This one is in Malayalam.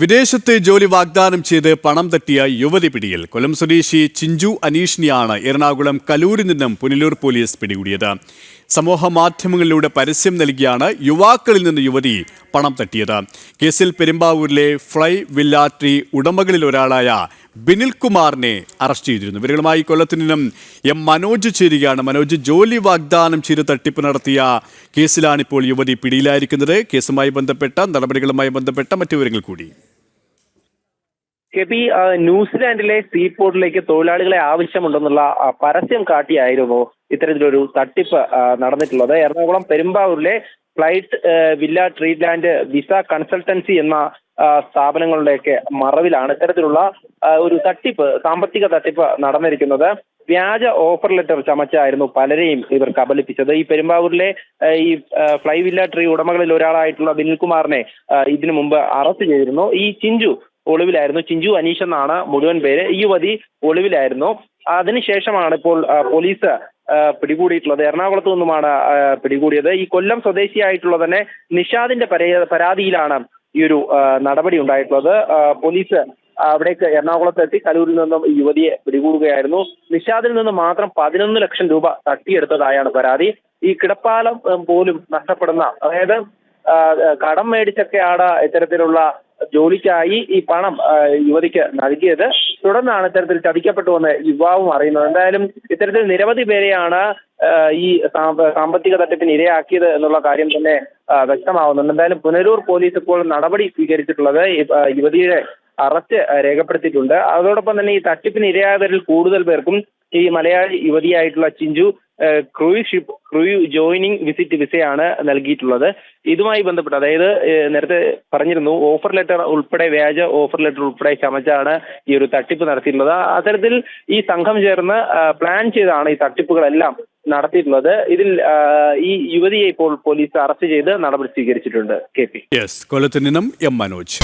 വിദേശത്ത് ജോലി വാഗ്ദാനം ചെയ്ത് പണം തട്ടിയ യുവതി പിടിയിൽ. കൊല്ലം സ്വദേശി ചിഞ്ചു അനീഷിനെയാണ് എറണാകുളം കലൂരിൽ നിന്നും പുനലൂർ പോലീസ് പിടികൂടിയത്. സമൂഹ മാധ്യമങ്ങളിലൂടെ പരസ്യം നൽകിയാണ് യുവാക്കളിൽ നിന്ന് യുവതി പണം തട്ടിയത്. കേസിൽ പെരുമ്പാവൂരിലെ ഫ്ലൈ വില്ലാട്രി ട്രീ ഉടമകളിൽ ഒരാളായ ബിനിൽ കുമാറിനെ അറസ്റ്റ് ചെയ്തിരുന്നു. ഇവരുമായി കൊല്ലത്തു നിന്നും എം മനോജ് ചേരുകയാണ്. മനോജ് ജോലി വാഗ്ദാനം ചെയ്ത് തട്ടിപ്പ് നടത്തിയ കേസിലാണിപ്പോൾ യുവതി പിടിയിലായിരിക്കുന്നത്. കേസുമായി ബന്ധപ്പെട്ട നടപടികളുമായി ബന്ധപ്പെട്ട മറ്റു വിവരങ്ങൾ കൂടി. കെ പി ആ, ന്യൂസിലാൻഡിലെ സീപോർട്ടിലേക്ക് തൊഴിലാളികളെ ആവശ്യമുണ്ടെന്നുള്ള പരസ്യം കാട്ടിയായിരുന്നു ഇത്തരത്തിലൊരു തട്ടിപ്പ് നടന്നിട്ടുള്ളത്. Ernakulam പെരുമ്പാവൂരിലെ Flight Villa Treatland Visa Consultancy എന്ന സ്ഥാപനങ്ങളുടെയൊക്കെ മറവിലാണ് ഇത്തരത്തിലുള്ള ഒരു തട്ടിപ്പ് സാമ്പത്തിക തട്ടിപ്പ് നടന്നിരിക്കുന്നത്. വ്യാജ ഓഫർ ലെറ്റർ ചമച്ചായിരുന്നു പലരെയും ഇവർ കബലിപ്പിച്ചത് ഈ പെരുമ്പാവൂരിലെ ഈ ഫ്ലൈ വില്ല ട്രീ ഉടമകളിൽ ഒരാളായിട്ടുള്ള ബിനിൽകുമാറിനെ കുമാറിനെ ഇതിനു മുമ്പ് അറസ്റ്റ് ചെയ്തിരുന്നു. ഈ ചിഞ്ചു ഒളിവിലായിരുന്നു. ചിഞ്ചു അനീഷ് എന്നാണ് മുഴുവൻ പേര്. ഈ യുവതി ഒളിവിലായിരുന്നു. അതിനുശേഷമാണ് ഇപ്പോൾ പോലീസ് പിടികൂടിയിട്ടുള്ളത്. എറണാകുളത്ത് നിന്നുമാണ് പിടികൂടിയത്. ഈ കൊല്ലം സ്വദേശിയായിട്ടുള്ള തന്നെ നിഷാദിന്റെ പരേ- പരാതിയിലാണ് ഈ ഒരു നടപടി ഉണ്ടായിട്ടുള്ളത്. പോലീസ് അവിടേക്ക് എറണാകുളത്ത് എത്തി കലൂരിൽ നിന്നും യുവതിയെ പിടികൂടുകയായിരുന്നു. നിഷാദിൽ നിന്ന് മാത്രം പതിനൊന്ന് ലക്ഷം രൂപ തട്ടിയെടുത്തതായാണ് പരാതി. ഈ കിടപ്പാലം പോലും നഷ്ടപ്പെടുന്ന അതായത് കടം മേടിച്ചൊക്കെയാണ് ഇത്തരത്തിലുള്ള ജോലിക്കായി ഈ പണം യുവതിക്ക് നൽകിയത്. തുടർന്നാണ് ഇത്തരത്തിൽ ചതിക്കപ്പെട്ടുവെന്ന് യുവാവും അറിയുന്നത്. എന്തായാലും ഇത്തരത്തിൽ നിരവധി പേരെയാണ് ഈ സാമ്പത്തിക തട്ടിപ്പിന് ഇരയാക്കിയത് എന്നുള്ള കാര്യം തന്നെ വ്യക്തമാവുന്നുണ്ട്. എന്തായാലും പുനരൂർ പോലീസ് ഇപ്പോൾ നടപടി സ്വീകരിച്ചിട്ടുള്ളത് യുവതിയുടെ അറസ്റ്റ് രേഖപ്പെടുത്തിയിട്ടുണ്ട്. അതോടൊപ്പം തന്നെ ഈ തട്ടിപ്പിന് ഇരയായവരിൽ കൂടുതൽ പേർക്കും ഈ Malayali യുവതിയായിട്ടുള്ള Chinchu cruise ship crew joining visit വിസയാണ് നൽകിയിട്ടുള്ളത്. ഇതുമായി ബന്ധപ്പെട്ട് അതായത് നേരത്തെ പറഞ്ഞിരുന്നു ഓഫർ ലെറ്റർ ഉൾപ്പെടെ വ്യാജ ഓഫർ ലെറ്റർ ഉൾപ്പെടെ ചമച്ചാണ് ഈ ഒരു തട്ടിപ്പ് നടത്തിയിട്ടുള്ളത്. അത്തരത്തിൽ ഈ സംഘം ചേർന്ന് പ്ലാൻ ചെയ്താണ് ഈ തട്ടിപ്പുകളെല്ലാം നടത്തിയിട്ടുള്ളത്. ഇതിൽ ഈ യുവതിയെ ഇപ്പോൾ പോലീസ് അറസ്റ്റ് ചെയ്ത് നടപടി സ്വീകരിച്ചിട്ടുണ്ട്. K P. കൊല്ലത്തു നിന്നും എം മനോജ്.